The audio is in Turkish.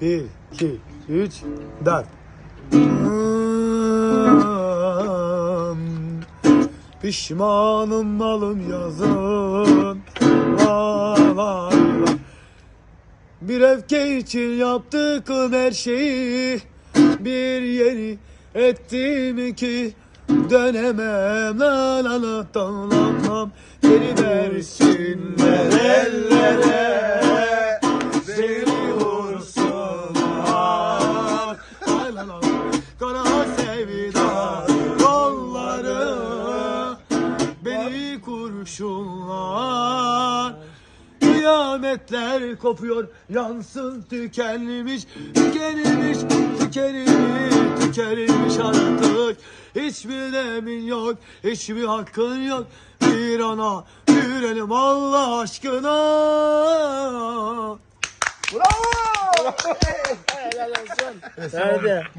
Bir, iki, üç, dört. Pişmanım malım yazın. Vay vay vay. Bir öfke için yaptığım her şeyi bir yeri ettim ki dönemem la la la tamam geri versinler kara sevda yolları beni kurşunlar Kıyametler kopuyor yansın tükenmiş Tükenmiş tükenmiş tükenmiş artık Hiçbir emin yok hiçbir hakkın yok Bir ana yüreğim Allah aşkına Bravo! Helal olsun. Nerede?